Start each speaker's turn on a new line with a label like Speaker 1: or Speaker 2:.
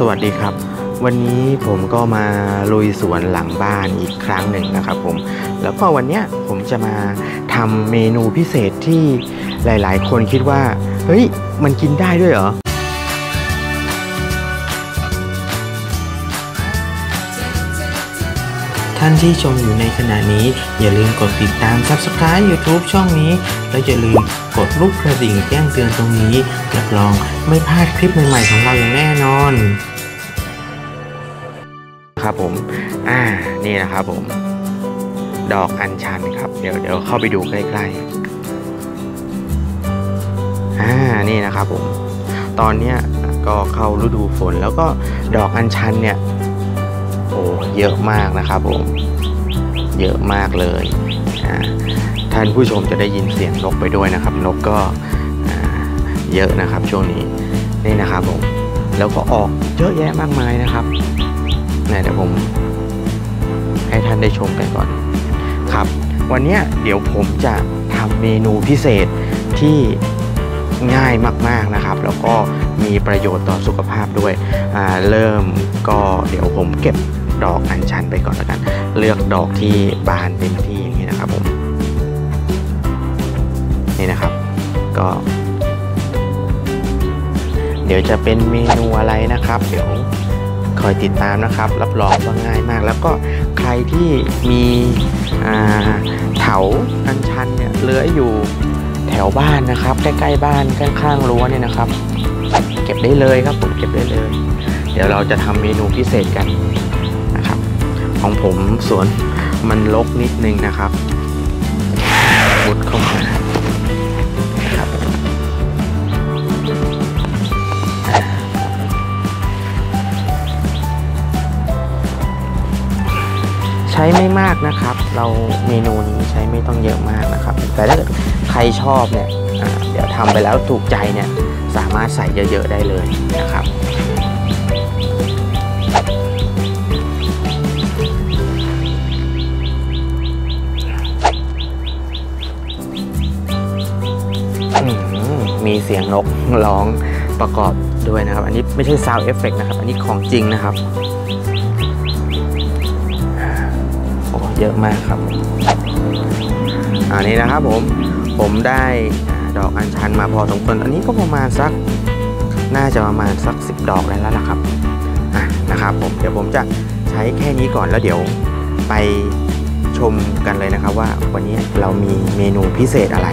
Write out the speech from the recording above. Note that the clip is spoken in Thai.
Speaker 1: สวัสดีครับ วันนี้ผมก็มาลุยสวนหลังบ้านอีกครั้งหนึ่งนะครับผมแล้วก็วันเนี้ยผมจะมาทำเมนูพิเศษที่หลาย ๆ คนคิดว่า เฮ้ย มันกินได้ด้วยเหรอ ท่านที่ชมอยู่ในขณะนี้ อย่าลืมกดติดตาม Subscribe YouTube ช่องนี้ แล้วอย่าลืมกดรูปกระดิ่งแจ้งเตือนตรงนี้รับรองไม่พลาดคลิปใหม่ๆของเราอย่างแน่นอน ครับผม อ่า นี่นะครับผม ดอกอัญชันครับ เดี๋ยวเดี๋ยวเข้าไปดูใกล้ๆ อ่า นี่นะครับผม ตอนเนี้ยก็เข้าฤดูฝนแล้วก็ดอกอัญชันเนี่ย เยอะมากนะครับผม เยอะมากเลย ท่านผู้ชมจะได้ยินเสียงนกไปด้วยนะครับ นกก็เยอะนะครับช่วงนี้ นี่นะครับผม แล้วก็ออกเยอะแยะมากมายนะครับนี่เดี๋ยวผมให้ท่านได้ชมกันก่อนครับ วันนี้เดี๋ยวผมจะทำเมนูพิเศษที่ง่ายมากๆนะครับ แล้วก็มีประโยชน์ต่อสุขภาพด้วย เริ่มก็เดี๋ยวผมเก็บ ดอกอัญชันไปก่อนแล้วกัน เลือกดอกที่บานเต็มที่อย่างนี้นะครับผมนี่นะครับ ก็ เดี๋ยวจะเป็นเมนูอะไรนะครับ เดี๋ยวคอยติดตามนะครับ รับรองว่าง่ายมาก แล้วก็ใครที่มีอ่าเถาอัญชันเนี่ยเลื้อยอยู่แถวบ้านนะครับ ใกล้ๆบ้านข้างๆรั้วเนี่ยนะครับ เก็บได้เลยครับผมเก็บได้เลย เดี๋ยวเราจะทำเมนูพิเศษกัน ของผมสวนมันลกนิดนึงนะครับมุดเข้ามาครับใช้ไม่มากนะครับ เราเมนูนี้ใช้ไม่ต้องเยอะมากนะครับ แต่ถ้าใครชอบเนี่ยเดี๋ยวทำไปแล้วถูกใจเนี่ยสามารถใส่เยอะๆได้เลยนะครับ มีเสียงนกร้องประกอบด้วยนะครับ อันนี้ไม่ใช่ซาวเอฟเฟกนะครับ อันนี้ของจริงนะครับโอ้เยอะมากครับ อันนี้นะครับผม ผมได้ดอกอัญชันมาพอสมควรอันนี้ก็ประมาณสัก น่าจะประมาณสัก 10 ดอกได้แล้วล่ะครับะนะครับผม เดี๋ยวผมจะใช้แค่นี้ก่อนแล้วเดี๋ยวไปชมกันเลยนะครับว่าวันนี้เรามีเมนูพิเศษอะไร